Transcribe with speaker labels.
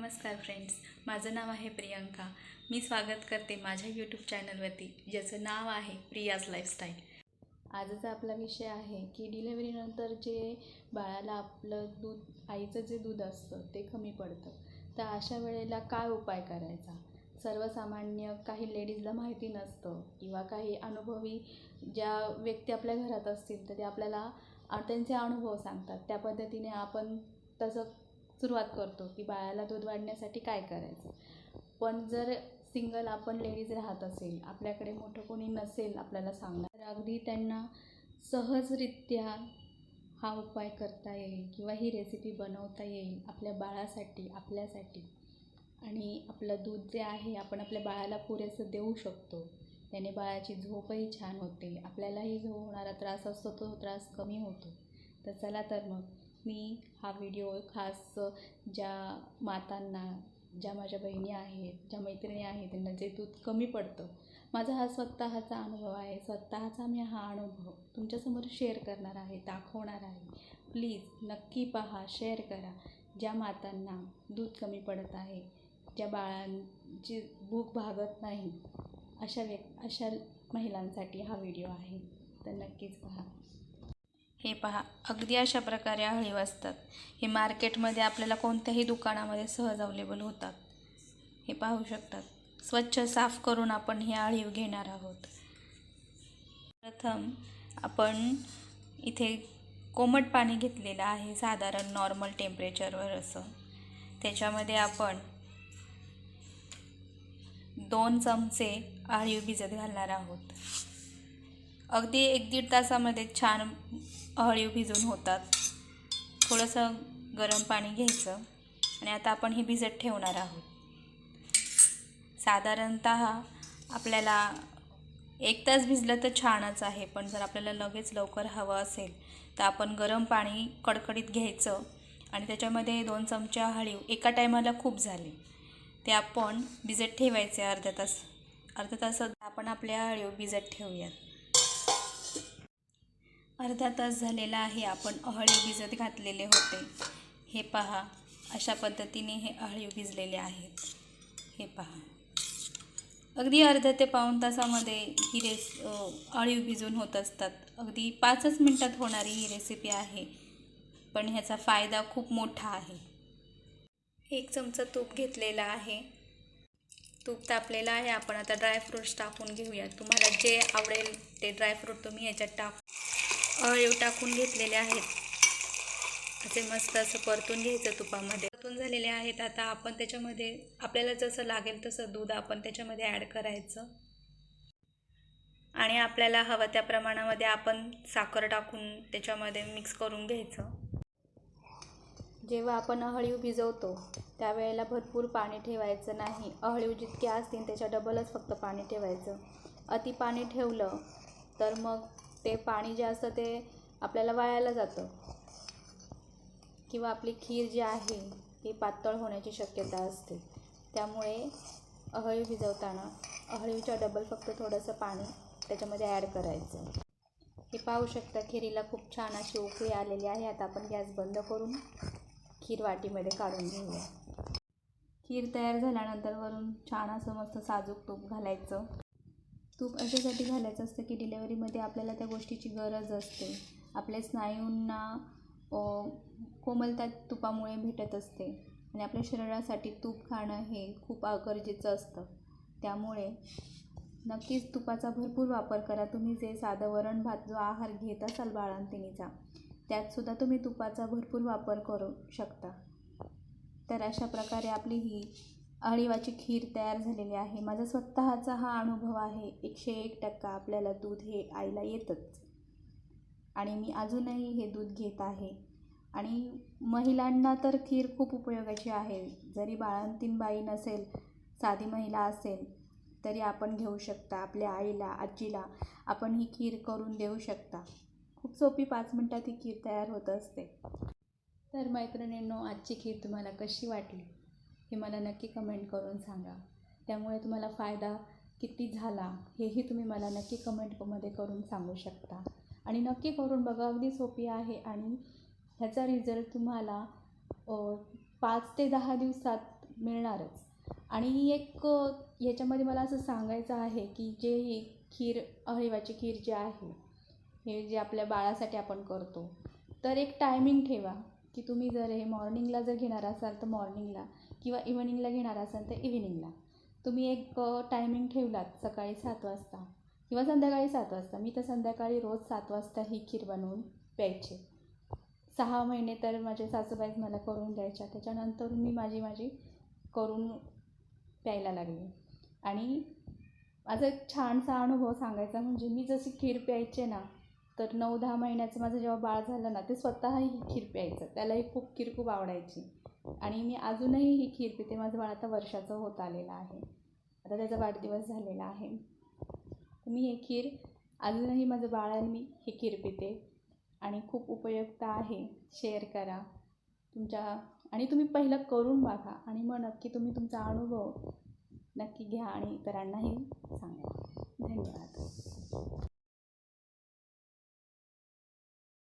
Speaker 1: नमस्कार फ्रेंड्स माझं नाव आहे प्रियंका. मी स्वागत करते माझ्या यूट्यूब चॅनलवरती ज्याचं नाव आहे प्रियाज लाईफस्टाईल आजचा आपला विषय आहे की डिलेवरीनंतर जे बाळाला आपलं दूध आईचं जे दूध असतं ते कमी पडतं. तर अशा वेळेला काय उपाय करायचा? सर्वसामान्य काही लेडीजला माहिती नसतं किंवा काही अनुभवी ज्या व्यक्ती आपल्या घरात असतील तर ते आपल्याला त्यांचे अनुभव सांगतात. त्या पद्धतीने आपण तसं सुरुवात करतो की बाळाला दूध वाढण्यासाठी काय करायचं? पण जर सिंगल आपण लेडीज राहत असेल आपल्याकडे मोठं कोणी नसेल आपल्याला सांगणार तर अगदी त्यांना सहजरित्या हा उपाय करता येईल किंवा ही रेसिपी बनवता येईल आपल्या बाळासाठी आपल्यासाठी. आणि आपलं दूध जे आहे आपण आपल्या बाळाला पुरेसं देऊ शकतो. त्याने बाळाची झोपही छान होते आपल्यालाही जो होणारा त्रास असतो तो त्रास कमी होतो. तर चला तर मग मी हा व्हिडिओ खास ज्या मातांना ज्या माझ्या बहिणी आहेत ज्या मैत्रिणी आहेत त्यांना जे दूध कमी पडतं माझा हा स्वतःचा अनुभव आहे. स्वतःचा मी हा अनुभव तुमच्यासमोर शेअर करणार आहे दाखवणार आहे. प्लीज नक्की पहा शेअर करा. ज्या मातांना दूध कमी पडत आहे ज्या बाळांची भूक भागत नाही अशा व्यक् अशा महिलांसाठी हा व्हिडिओ आहे. तर नक्कीच पहा. हे पहा अगदी अशा प्रकारे आळीव असतात हे मार्केटमध्ये आपल्याला कोणत्याही दुकानामध्ये सहज अवेलेबल होतात. हे पाहू शकतात. स्वच्छ साफ करून आपण हे आळीव घेणार आहोत. प्रथम आपण इथे कोमट पाणी घेतलेलं आहे साधारण नॉर्मल टेम्परेचरवर असं. त्याच्यामध्ये आपण दोन चमचे आळीव भिजत घालणार आहोत. अगदी एक दीड तासामध्ये छान हळीव भिजून होतात. थोडंसं गरम पाणी घ्यायचं आणि आता आपण ही भिजत ठेवणार आहोत. साधारणत आपल्याला एक तास भिजलं तर छानच आहे पण जर आपल्याला लगेच लवकर हवं असेल तर आपण गरम पाणी कडकडीत घ्यायचं आणि त्याच्यामध्ये दोन चमचे हळीव एका टायमाला खूप झाले. ते आपण भिजत ठेवायचे अर्धा तास. अर्धा तासात आपण आपल्या हळीव भिजत ठेवूयात. अर्धा तास झालेला आहे आपण अहळीव भिजत घातलेले होते. हे पहा अशा पद्धतीने हे अहळीव भिजलेले आहेत. हे पहा. अगदी अर्धा ते पाऊण तासामध्ये ही रेस अळीव भिजून होत असतात. अगदी पाचच मिनटात होणारी ही रेसिपी आहे. पण ह्याचा फायदा खूप मोठा आहे. एक चमचा तूप घेतलेला आहे. तूप तापलेलं आहे. आपण आता ड्रायफ्रूट्स टाकून घेऊया तुम्हाला जे आवडेल ते ड्रायफ्रूट तुम्ही ह्याच्यात टाक अळीव टाकून घेतलेले आहेत. असे मस्त असं परतून घ्यायचं तुपामध्ये. परतून झालेले आहेत. आता आपण त्याच्यामध्ये आपल्याला जसं लागेल तसं दूध आपण त्याच्यामध्ये ॲड करायचं. आणि आपल्याला हवं त्या प्रमाणामध्ये आपण साखर टाकून त्याच्यामध्ये मिक्स करून घ्यायचं. जेव्हा आपण अहळीव भिजवतो त्यावेळेला भरपूर पाणी ठेवायचं नाही. अहळीव जितके असतील त्याच्या डबलच फक्त पाणी ठेवायचं. अति पाणी ठेवलं तर मग ते पाणी जे असतं ते आपल्याला वायाला जातं. किंवा आपली खीर जी आहे ती पातळ होण्याची शक्यता असते. त्यामुळे अहळी भिजवताना अहळीच्या डबल फक्त थोडंसं पाणी त्याच्यामध्ये ॲड करायचं. हे पाहू शकता खिरीला खूप छान अशी उकळी आलेली आहे. आता आपण गॅस बंद करून खीर वाटीमध्ये काढून घेऊया. खीर तयार झाल्यानंतर वरून छान असं मस्त साजूक तूप घालायचं. तूप अशासाठी घालायचं असतं की डिलेवरीमध्ये आपल्याला त्या गोष्टीची गरज असते. आपल्या स्नायूंना कोमलता तुपामुळे भेटत असते. आणि आपल्या शरीरासाठी तूप खाणं हे खूप गरजेचं असतं. त्यामुळे नक्कीच तुपाचा भरपूर वापर करा. तुम्ही जे साधं वरण भात जो आहार घेत असाल बाळंतिणीचा त्यातसुद्धा तुम्ही तुपाचा भरपूर वापर करू शकता. तर अशा प्रकारे आपली ही अळीवाची खीर तयार झालेली आहे. माझा स्वतःचा हा अनुभव आहे. एकशे एक टक्का आपल्याला दूध हे आईला येतंच. आणि मी अजूनही हे दूध घेत आहे. आणि महिलांना तर खीर खूप उपयोगाची आहे. जरी बाळंतीन बाई नसेल साधी महिला असेल तरी आपण घेऊ शकता. आपल्या आईला आजीला आपण ही खीर करून देऊ शकता. खूप सोपी पाच मिनटात ही खीर तयार होत असते. तर मैत्रिणींनो आजची खीर तुम्हाला कशी वाटली? हे मला नक्की कमेंट करून सांगा. त्यामुळे तुम्हाला फायदा किती झाला हेही तुम्ही मला नक्की कमेंटमध्ये करून सांगू शकता. आणि नक्की करून बघा अगदी सोपी आहे. आणि ह्याचा रिझल्ट तुम्हाला पाच ते दहा दिवसात मिळणारच. आणि एक याच्यामध्ये मला असं सांगायचं आहे की जे ही खीर अहिवाची खीर जी आहे हे जे आपल्या बाळासाठी आपण करतो तर एक टायमिंग ठेवा. की तुम्ही जर हे मॉर्निंगला जर घेणार असाल तर मॉर्निंगला किंवा इव्हनिंगला घेणार असाल तर इव्हिनिंगला तुम्ही एक टायमिंग ठेवलात सकाळी सात वाजता किंवा संध्याकाळी सात वाजता. मी तर संध्याकाळी रोज सात वाजता ही खीर बनवून प्यायचे. सहा महिने तर माझे सासूबाईच मला करून द्यायच्या. त्याच्यानंतर मी माझी माझी करून प्यायला लागले. आणि माझा एक छानसा अनुभव सांगायचा म्हणजे मी जशी खीर प्यायचे ना तर नऊ दहा महिन्याचं माझं जेव्हा बाळ झालं ना ते स्वतःही खीर प्यायचं. त्यालाही खूप खीर खूप आवडायची. आणि मी अजूनही ही खीर पिते. माझं बाळ आता वर्षाचं होत आलेलं आहे. आता त्याचा वाढदिवस झालेला आहे. मी ही खीर अजूनही माझं बाळ मी ही खीर पिते. आणि खूप उपयुक्त आहे. शेअर करा. तुमच्या आणि तुम्ही पहिलं करून बघा. आणि मग नक्की तुम्ही तुमचा अनुभव नक्की घ्या आणि इतरांनाही सांगा. धन्यवाद.